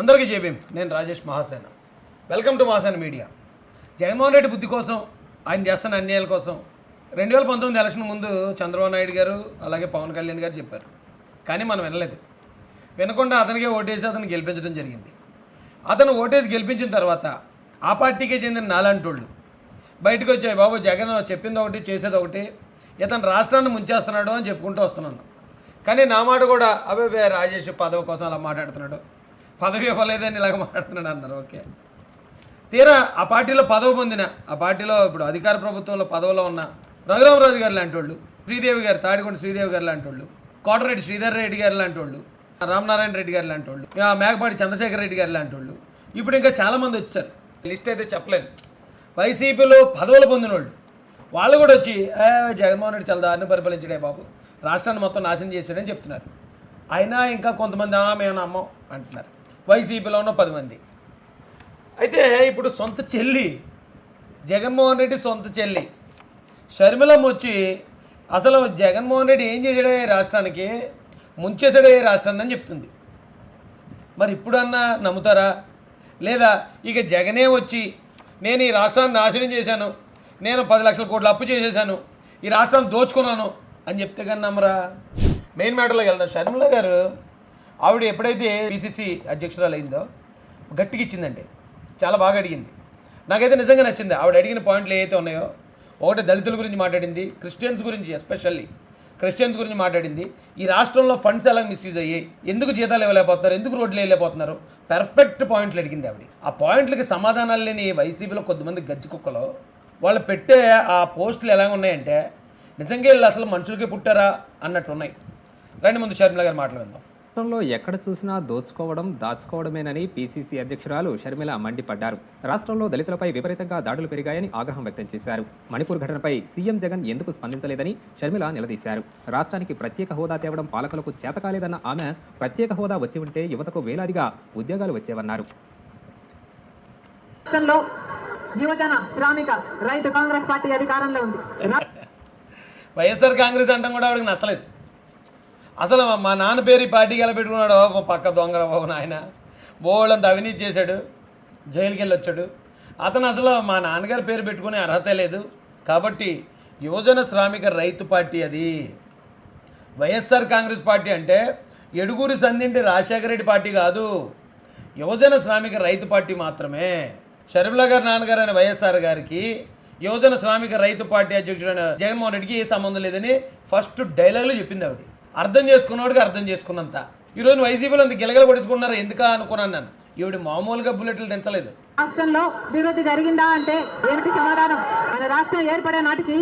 అందరికీ జేబీం నేను Rajesh Mahasena. Welcome to Mahasena media. Jaganmohan Reddy బుద్ధి కోసం ఆయన చేస్తున్న అన్యాయాల కోసం రెండు వేల పంతొమ్మిది ఎలక్షన్ ముందు చంద్రబాబు నాయుడు గారు అలాగే పవన్ కళ్యాణ్ గారు చెప్పారు. కానీ మనం వినలేదు. వినకుండా అతనికే ఓటేసి అతను గెలిపించడం జరిగింది. అతను ఓటేసి గెలిపించిన తర్వాత ఆ పార్టీకే చెందిన నాలాంటోళ్ళు బయటకు వచ్చాయి బాబు జగన్ చెప్పింది ఒకటి చేసేది ఒకటి ఇతను రాష్ట్రాన్ని ముంచేస్తున్నాడు అని చెప్పుకుంటూ వస్తున్నాను. కానీ నా మాట కూడా అబ్బాయి రాజేష్ పదవి కోసం అలా మాట్లాడుతున్నాడు. పదవి ఇవ్వలేదని ఇలాగ మాట్లాడుతున్నాడు అన్నారు ఓకే. తీరా ఆ పార్టీలో పదవి పొందిన ఆ పార్టీలో ఇప్పుడు అధికార ప్రభుత్వంలో పదవిలో ఉన్న రఘురామరాజు గారు లాంటి వాళ్ళు శ్రీదేవి గారు తాడికొండ శ్రీదేవి గారు లాంటి వాళ్ళు కోటరెడ్డి శ్రీధర్ రెడ్డి గారు లాంటి వాళ్ళు రామనారాయణ రెడ్డి గారు లాంటి వాళ్ళు మేకపాటి చంద్రశేఖర్ రెడ్డి గారు లాంటి వాళ్ళు ఇప్పుడు ఇంకా చాలామంది వచ్చారు లిస్ట్ అయితే చెప్పలేను. వైసీపీలో పదవులు పొందిన వాళ్ళు వాళ్ళు కూడా వచ్చి జగన్మోహన్ రెడ్డి చాలా దారిని పరిపాలించడే బాబు రాష్ట్రాన్ని మొత్తం నాశనం చేశాడని చెప్తున్నారు. అయినా ఇంకా కొంతమంది ఆమె మేము నమ్మం అంటున్నారు. వైసీపీలో ఉన్న పది మంది. అయితే ఇప్పుడు సొంత చెల్లి జగన్మోహన్ రెడ్డి సొంత చెల్లి షర్మిలం వచ్చి అసలు జగన్మోహన్ రెడ్డి ఏం చేశాడే ఈ రాష్ట్రానికి? ముంచేసాడే ఈ రాష్ట్రాన్ని అని చెప్తుంది. మరి ఇప్పుడన్నా నమ్ముతారా? లేదా ఇక జగనే వచ్చి నేను ఈ రాష్ట్రాన్ని నాశనం చేశాను నేను పది లక్షల కోట్లు అప్పు చేసేసాను ఈ రాష్ట్రాన్ని దోచుకున్నాను అని చెప్తే కానీ నమ్మరా? మెయిన్ మ్యాటర్లోకి వెళ్దాం. షర్మిల గారు ఆవిడ ఎప్పుడైతే పిసిసి అధ్యక్షురాలు అయిందో గట్టిగా ఇచ్చిందండి. చాలా బాగా అడిగింది. నాకైతే నిజంగా నచ్చింది. ఆవిడ అడిగిన పాయింట్లు ఏవైతే ఉన్నాయో ఒకటి దళితుల గురించి మాట్లాడింది క్రిస్టియన్స్ గురించి ఎస్పెషల్లీ క్రిస్టియన్స్ గురించి మాట్లాడింది. ఈ రాష్ట్రంలో ఫండ్స్ ఎలా మిస్యూజ్ అయ్యాయి ఎందుకు జీతాలు ఇవ్వలేకపోతున్నారు ఎందుకు రోడ్లు వేయలేకపోతున్నారు పెర్ఫెక్ట్ పాయింట్లు అడిగింది ఆవిడ. ఆ పాయింట్లకి సమాధానాలు లేని వైసీపీలో కొద్దిమంది గజ్జి కుక్కలో వాళ్ళు పెట్టే ఆ పోస్టులు ఎలా ఉన్నాయంటే నిజంగా వీళ్ళు అసలు మనుషులకే పుట్టారా అన్నట్టు ఉన్నాయి. రండి ముందు షర్మిల గారు మాట్లాడుదాం రాష్ట్రంలో ఎక్కడ చూసినా దోచుకోవడం దాచుకోవడమేనని పీసీసీ అధ్యక్షురాలు షర్మిల మండిపడ్డారు. రాష్ట్రంలో దళితులపై విపరీతంగా దాడులు పెరిగాయని ఆగ్రహం వ్యక్తం చేశారు. మణిపూర్ ఘటనపై సీఎం జగన్ ఎందుకు స్పందించలేదని షర్మిల నిలదీశారు. రాష్ట్రానికి ప్రత్యేక హోదా తేవడం పాలకులకు చేతకాలేదన్న ఆమె ప్రత్యేక హోదా వచ్చి ఉంటే యువతకు వేలాదిగా ఉద్యోగాలు వచ్చేవన్నారు. రాష్ట్రంలో యువజన శ్రామిక రైతు కాంగ్రెస్ పార్టీ అధికారంలో ఉంది. రా- వైఎస్ఆర్ కాంగ్రెస్ అంటాం కూడా ఆవిడకి నచ్చలేదు. అసలు మా- నాన్న పేరు ఈ పార్టీకి ఎలా పెట్టుకున్నాడో? ఒక పక్క దొంగర బాబు నాయన. బోళ్ళంత అవినీతి చేశాడు. జైలుకి వెళ్ళి వచ్చాడు అతను అసలు మా నాన్నగారి పేరు పెట్టుకునే అర్హత లేదు. కాబట్టి యువజన శ్రామిక రైతు పార్టీ అది. వైఎస్ఆర్ కాంగ్రెస్ పార్టీ అంటే ఎడుగురు సంధింటి రాజశేఖర రెడ్డి పార్టీ కాదు. యువజన శ్రామిక రైతు పార్టీ మాత్రమే. షర్మిల గారి నాన్నగారు అయిన వైఎస్ఆర్ గారికి యువజన శ్రామిక రైతు పార్టీ అధ్యక్షుడైన జగన్మోహన్ రెడ్డికి ఏ సంబంధం లేదని ఫస్ట్ డైలాగులు చెప్పింది ఆవిడ. అర్థం చేసుకున్నవాడికి అర్థం చేసుకున్నంత. ఈరోజు వైసీపీలో అంత గిలగల కొడుచుకున్నారా ఎందుకా అనుకున్నాను నేను ఈవిడ మామూలుగా బుల్లెట్లు దించలేదు రాష్ట్రంలో అభివృద్ధి జరిగిందా అంటే ఏమిటి సమాధానం? మన రాష్ట్రం ఏర్పడే నాటికి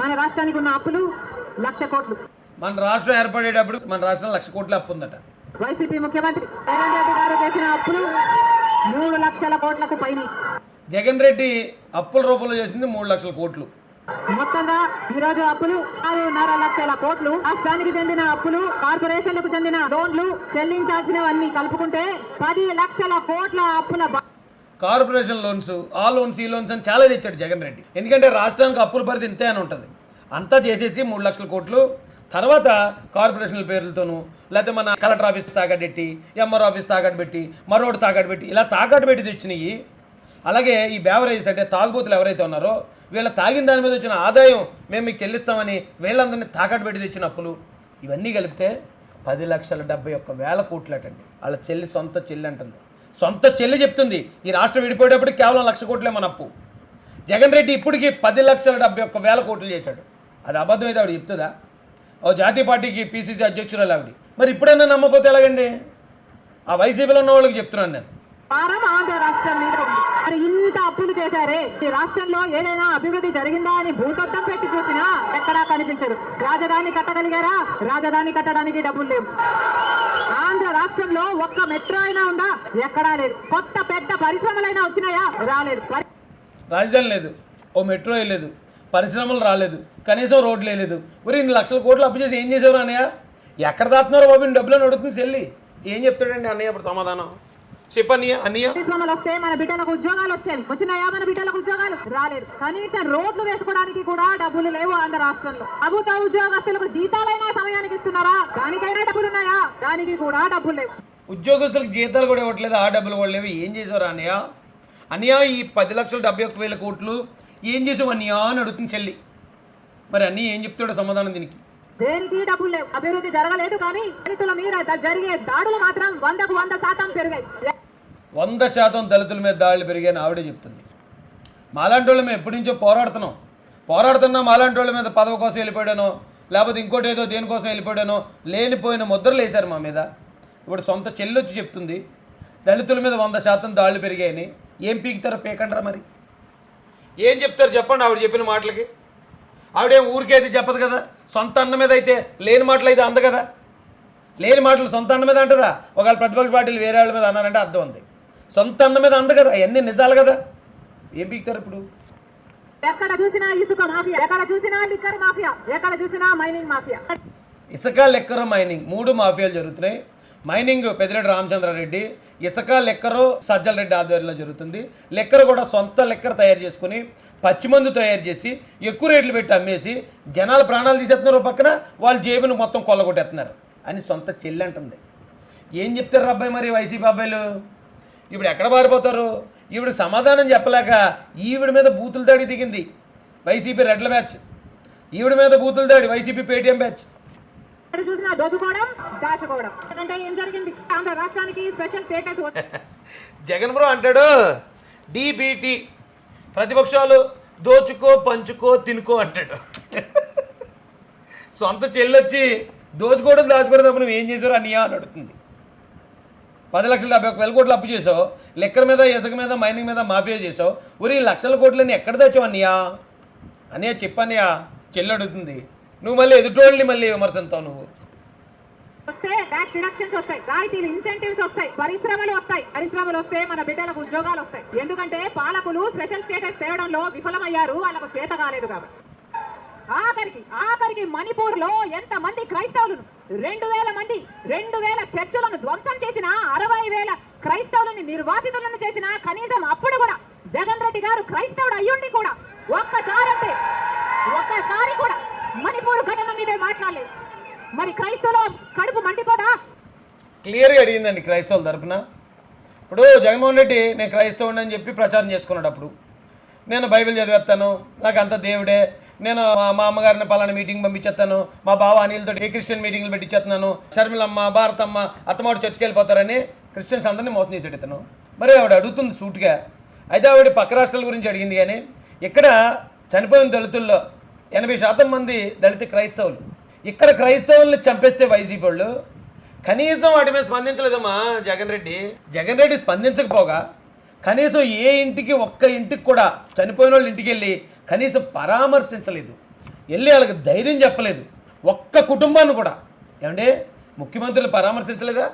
మన రాష్ట్రానికి ఉన్న అప్పులు లక్ష కోట్లు. మన రాష్ట్రం ఏర్పడేటప్పుడు మన రాష్ట్రం లక్ష కోట్ల అప్పు ఉందట. వైసీపీ ముఖ్యమంత్రి జగన్ రెడ్డి గారు చేసిన అప్పులు మూడు లక్షల కోట్లకు పైన. జగన్ రెడ్డి అప్పుల రూపంలో చేసింది మూడు లక్షల కోట్లు. మొత్తంగా ఈరోజు అప్పులు ఆరున్నర లక్షల కోట్లు. రాష్ట్రానికి చెందిన అప్పులు కార్పొరేషన్లకు చెందిన లోన్లు చెల్లించాల్సినవన్నీ కలుపుకుంటే పది లక్షల కోట్ల అప్పుల కార్పొరేషన్ లోన్స్ ఆ లోన్స్ ఈ లోన్స్ అని చాలా తెచ్చాడు జగన్ రెడ్డి. ఎందుకంటే రాష్ట్రానికి అప్పుల పరిధి ఇంతే అని ఉంటుంది. అంతా చేసేసి మూడు లక్షల కోట్లు. తర్వాత కార్పొరేషన్ల పేర్లతోనూ లేకపోతే మన కలెక్టర్ ఆఫీస్ తాకట్టు పెట్టి ఎంఆర్ ఆఫీస్ తాకట్టు పెట్టి మరోటి తాకట్టు పెట్టి ఇలా తాకట్టు పెట్టి తెచ్చినాయి. అలాగే ఈ బేవరేజెస్ అంటే తాగుబోతులు ఎవరైతే ఉన్నారో వీళ్ళ తాగిన దాని మీద వచ్చిన ఆదాయం మేము మీకు చెల్లిస్తామని వీళ్ళందరినీ తాకట్టు పెట్టి తెచ్చిన అప్పులు. ఇవన్నీ కలిపితే పది లక్షల డెబ్బై ఒక్క వేల కోట్లటండి. వాళ్ళ చెల్లి సొంత చెల్లి అంటుంది. సొంత చెల్లి చెప్తుంది ఈ రాష్ట్రం విడిపోయేటప్పుడు కేవలం లక్ష కోట్లే మన అప్పు. జగన్ రెడ్డి ఇప్పటికి పది లక్షల డెబ్బై ఒక్క వేల కోట్లు చేశాడు. అది అబద్ధం అయితే ఆవిడ చెప్తుందా? ఓ జాతీయ పార్టీకి పీసీసీ అధ్యక్షురాలు ఆవిడ. మరి ఇప్పుడైనా నమ్మకపోతే ఎలాగండి? ఆ వైసీపీలో ఉన్న వాళ్ళకి చెప్తున్నాను నేను. భారం ఆంధ్ర రాష్ట్రం మీద ఉంది. మరి ఇంత అప్పులు చేశారే. ఈ రాష్ట్రంలో ఏదైనా అభివృద్ధి జరిగిందా అని భూతద్దం పెట్టి చూసినా ఎక్కడా కనిపించదు. రాజధాని కట్టగలిగారా? రాజధాని కట్టడానికి డబ్బులు లేవు. ఆంధ్ర రాష్ట్రంలో ఒక్క మెట్రో అయినా ఉందా? ఎక్కడా లేదు. కొత్త పెద్ద పరిశ్రమలైనా వచ్చినాయా? రాలేదు. రాజధాని లేదు. ఓ మెట్రో వేయలేదు. పరిశ్రమలు రాలేదు. కనీసం రోడ్లు వేయలేదు. మరి ఇన్ని లక్షల కోట్లు అప్పు చేసి ఏం చేసేవారు అన్నయ్య? ఎక్కడ దాస్తున్నారో బాబు? డబ్బులను అడుగుతుంది చెల్లి. ఏం చెప్తాడండి అన్నయ్య ఇప్పుడు సమాధానం? అన్నయ్య వస్తే మన బిడ్డలకు ఉద్యోగాలు వచ్చేవి. వచ్చినాయా మన బిడ్డలకు ఉద్యోగాలు? రాలేదు. కనీసం రోడ్లు వేసుకోవడానికి కూడా డబ్బులు లేవు ఆంధ్ర రాష్ట్రంలో. ప్రభుత్వ ఉద్యోగస్తులకు జీతాలైనా సమయానికి ఇస్తున్నారా? దానికైనా డబ్బులు ఉన్నాయా? దానికి కూడా డబ్బులు లేవు. ఉద్యోగస్తులకు జీతాలు కూడా ఇవ్వట్లేదు ఆ డబ్బులు కూడా లేవు. ఏం చేసావు అన్నయ్య అన్నయ్య ఈ పది లక్షల డెబ్బై ఒక్క వేల కోట్లు ఏం చేసావు అన్నయ్య అని అడుగుతుంది చెల్లి. మరి అన్నీ ఏం చెప్తాడో సమాధానం దీనికి? దేనికి డబ్బులు లేవు? అభివృద్ధి జరగలేదు కానీ దళితుల మీద జరిగే దాడులు మాత్రం వందకు వంద శాతం పెరిగాయి. వంద శాతం దళితుల మీద దాడులు పెరిగాయని ఆవిడే చెప్తుంది. మాలాంటి వాళ్ళు మేము ఎప్పటి నుంచో పోరాడుతున్నాం. పోరాడుతున్నా మాలాంటి వాళ్ళ మీద పదవి కోసం వెళ్ళిపోయాడనో లేకపోతే ఇంకోటి ఏదో దేనికోసం వెళ్ళిపోయాడనో లేనిపోయిన ముద్రలు వేశారు మా మీద. ఇప్పుడు సొంత చెల్లొచ్చి చెప్తుంది దళితుల మీద వంద శాతం దాడులు పెరిగాయని. ఏం పీకుతారో పీకండ్రా మరి? ఏం చెప్తారు చెప్పండి ఆవిడ చెప్పిన మాటలకి. ఆవిడేం ఊరికైతే చెప్పదు కదా? సొంత అన్న మీద అయితే లేని మాటలు అయితే అంద కదా? లేని మాటలు సొంత అన్న మీద అంటదా? ఒకవేళ ప్రతిపక్ష పార్టీలు వేరే వాళ్ళ మీద అన్నారంటే అర్థం ఉంది. సొంత అన్న మీద అంద కదా అవన్నీ నిజాలు కదా. ఏం పీకుతారు ఇప్పుడు? ఎక్కడ చూసినా ఇసుక మాఫియా ఎక్కడ చూసినా లిక్కర్ మాఫియా ఎక్కడ చూసినా మైనింగ్ మాఫియా. ఇసుక లెక్కరు మైనింగ్ మూడు మాఫియాలు జరుగుతున్నాయి. మైనింగ్ పెద్దిరెడ్డి రామచంద్రారెడ్డి ఇసుక లెక్కరు సజ్జల రెడ్డి ఆధ్వర్యంలో జరుగుతుంది. లెక్కరు కూడా సొంత లెక్కర తయారు చేసుకుని పచ్చిమందు తయారు చేసి ఎక్కువ రేట్లు పెట్టి అమ్మేసి జనాల ప్రాణాలు తీసేస్తున్నారు పక్కన వాళ్ళ జేబును మొత్తం కొల్లగొట్టేస్తున్నారు. అని సొంత చెల్లి అంటుంది. ఏం చెప్తారు అబ్బాయి మరి వైసీపీ అబ్బాయిలు? ఇప్పుడు ఎక్కడ పారిపోతారు? ఈవిడ సమాధానం చెప్పలేక ఈవిడ మీద బూతులు దాడి దిగింది. వైసీపీ రెడ్ల బ్యాచ్ ఈవిడ మీద బూతులు దాడి వైసీపీ పేటీఎం బ్యాచ్ ఎక్కడ చూసినా దోచుకోవడం దాచుకోవడం. ఎందుకంటే ఏం జరిగింది? ఆంధ్ర రాష్ట్రానికి స్పెషల్ స్టేటస్ జగన్ బ్రో అంటాడు డీబీటీ ప్రతిపక్షాలు దోచుకో పంచుకో తినుకో అంటాడు. సొంత చెల్లొచ్చి దోచుకోవడం దాచుకోవడం తప్ప నువ్వు ఏం చేసావు? అన్నయ్య అని అడుగుతుంది. పది లక్షల డెబ్బై ఒక వేల కోట్లు అప్పు చేసావు లెక్కల మీద ఇసుక మీద మైనింగ్ మీద మాఫియా చేసావు. ఉరి లక్షల కోట్లని ఎక్కడ తెచ్చావు అన్నయ్య? అన్నయ్య చెప్పన్నయ్యా చెల్లి అడుగుతుంది. నువ్వు మళ్ళీ ఎదుటోళ్ళని మళ్ళీ విమర్శిస్తావు నువ్వు. వస్తే ట్యాక్స్ డిడక్షన్స్ వస్తాయి రాయితీలు ఇన్సెంటివ్స్ వస్తాయి పరిశ్రమలు వస్తాయి పరిశ్రమలు వస్తే మన బిడ్డలకు ఉద్యోగాలు వస్తాయి. ఎందుకంటే పాలకులు స్పెషల్ స్టేటస్ తేవడంలో విఫలమయ్యారు వాళ్ళకు చేత కాలేదు కాబట్టి. ఆఖరికి ఆఖరికి మణిపూర్లో ఎంత మంది క్రైస్తవులను రెండు వేల మంది రెండు వేల చర్చలను ధ్వంసం చేసి క్రైస్తవులని నిర్వాసితులను చేసిన కనీసం అప్పుడు కూడా జగన్ రెడ్డి గారు క్రైస్తవుడు అయ్యుండి కూడా ఒక్కసారి అంటే ఒక్కసారి కూడా మణిపూర్ ఘటన మీదే మాట్లాడలేదు. మరి క్రైస్తవులు కడుపు మండిపోదా? క్లియర్గా అడిగిందండి క్రైస్తవుల తరపున. ఇప్పుడు జగన్మోహన్ రెడ్డి నేను క్రైస్తవుని అని చెప్పి ప్రచారం చేసుకున్నాడు అప్పుడు. నేను బైబిల్ చదివేస్తాను నాకు అంత దేవుడే. నేను మా మా అమ్మగారిని పలానా మీటింగ్ పంపించేస్తాను మా బావ అనిల్తో ఏ క్రిస్టియన్ మీటింగ్లు పెట్టించేస్తున్నాను షర్మిలమ్మ భారతమ్మ అత్తమాడు చర్చికి వెళ్ళిపోతారని క్రిస్టియన్స్ అందరినీ మోసం చేశాడు ఇతను. మరి ఆవిడ అడుగుతుంది సూట్గా అయితే ఆవిడ పక్క రాష్ట్రాల గురించి అడిగింది కానీ ఇక్కడ చనిపోయిన దళితుల్లో ఎనభై శాతం మంది దళిత క్రైస్తవులు. ఇక్కడ క్రైస్తవుల్ని చంపేస్తే వైసీపీ వాళ్ళు. కనీసం వాటి మీద స్పందించలేదమ్మా జగన్ రెడ్డి. జగన్ రెడ్డి స్పందించకపోగా కనీసం ఏ ఇంటికి ఒక్క ఇంటికి కూడా చనిపోయిన వాళ్ళ ఇంటికి వెళ్ళి కనీసం పరామర్శించలేదు. వెళ్ళి వాళ్ళకి ధైర్యం చెప్పలేదు. ఒక్క కుటుంబాన్ని కూడా. ఏమంటే ముఖ్యమంత్రులు పరామర్శించలేదా?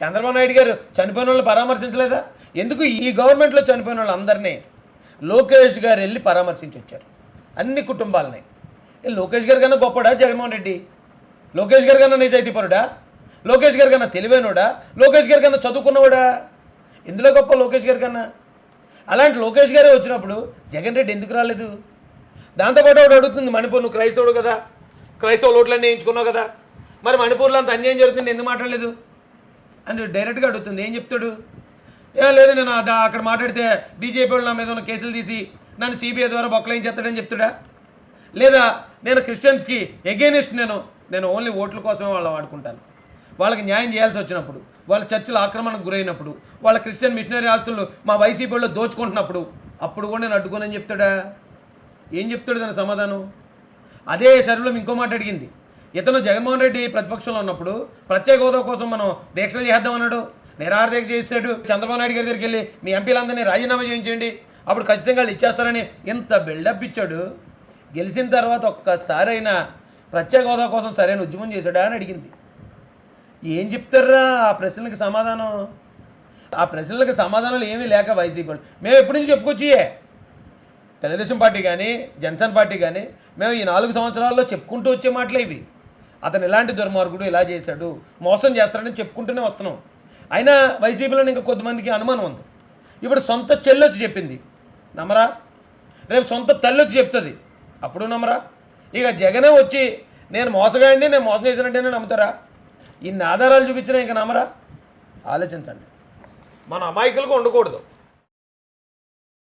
చంద్రబాబు నాయుడు గారు చనిపోయిన వాళ్ళని పరామర్శించలేదా? ఎందుకు ఈ గవర్నమెంట్లో చనిపోయిన వాళ్ళందరినీ లోకేష్ గారు వెళ్ళి పరామర్శించి వచ్చారు. అన్ని కుటుంబాలని. లోకేష్ గారి కన్నా గొప్పడా జగన్మోహన్ రెడ్డి? లోకేష్ గారి కన్నా నిజాయితీపరుడా లోకేష్ గారి కన్నా తెలివైనోడా? లోకేష్ గారి కన్నా చదువుకున్నవాడా? ఇందులో గొప్ప లోకేష్ గారి కన్నా. అలాంటి లోకేష్ గారే వచ్చినప్పుడు జగన్ రెడ్డి ఎందుకు రాలేదు? దాంతోపాటు వాడు అడుగుతుంది మణిపూర్ నువ్వు క్రైస్తవుడు కదా? క్రైస్తవ ఓట్లన్నీ వేయించుకున్నావు కదా? మరి మణిపూర్లో అంత అన్యాయం జరుగుతుంది ఎందుకు మాట్లాడలేదు? అని డైరెక్ట్గా అడుగుతుంది. ఏం చెప్తాడు? ఏ లేదు నేను అది అక్కడ మాట్లాడితే బీజేపీ వాళ్ళు నా మీద ఉన్న కేసులు తీసి నన్ను సిబిఐ ద్వారా బొక్కలేం చేస్తాడని చెప్తాడా? లేదా నేను క్రిస్టియన్స్కి ఎగెనిస్ట్ నేను నేను ఓన్లీ ఓట్ల కోసమే వాళ్ళని వాడుకుంటాను. వాళ్ళకి న్యాయం చేయాల్సి వచ్చినప్పుడు వాళ్ళ చర్చలు ఆక్రమణకు గురైనప్పుడు వాళ్ళ క్రిస్టియన్ మిషనరీ ఆస్తులు మా వైసీపీ వాళ్ళు దోచుకుంటున్నప్పుడు అప్పుడు కూడా నేను అడ్డుకోనని చెప్తాడా? ఏం చెప్తాడు దాని సమాధానం? అదే సరిలో ఇంకో మాట అడిగింది. ఇతను జగన్మోహన్ రెడ్డి ప్రతిపక్షంలో ఉన్నప్పుడు ప్రత్యేక హోదా కోసం మనం దీక్షలు చేద్దాం అన్నాడు. నిరాహార దీక్ష చేసాడు చంద్రబాబు నాయుడు గారి దగ్గరికి వెళ్ళి మీ ఎంపీలందరినీ రాజీనామా చేయించండి. అప్పుడు ఖచ్చితంగా వాళ్ళు ఇచ్చేస్తారని ఇంత బిల్డప్ ఇచ్చాడు. గెలిచిన తర్వాత ఒక్కసారైనా ప్రత్యేక హోదా కోసం సరైన ఉద్యమం చేశాడా అని అడిగింది. ఏం చెప్తారా ఆ ప్రశ్నలకు సమాధానం. ఆ ప్రశ్నలకు సమాధానాలు ఏమీ లేక వైసీపీ వాళ్ళు. మేము ఎప్పటి నుంచి చెప్పుకొచ్చియే? తెలుగుదేశం పార్టీ కానీ జనసేన పార్టీ కానీ మేము ఈ నాలుగు సంవత్సరాల్లో చెప్పుకుంటూ వచ్చే మాటలే ఇవి. అతను ఇలాంటి దుర్మార్గుడు ఇలా చేశాడు మోసం చేస్తాడని చెప్పుకుంటూనే వస్తున్నాం. అయినా వైసీపీలో ఇంకా కొద్దిమందికి అనుమానం ఉంది. ఇప్పుడు సొంత చెల్లొచ్చి చెప్పింది నమ్మరా రేపు సొంత తల్లి వచ్చి చెప్తుంది. అప్పుడు నమ్మరా ఇక జగనే వచ్చి నేను మోసగాడిని నేను మోసం చేసినట్టేనే నమ్ముతారా? ఇన్ని ఆధారాలు చూపించినా ఇంకా నమ్మరా ఆలోచించండి. మన అమాయకులకు ఉండకూడదు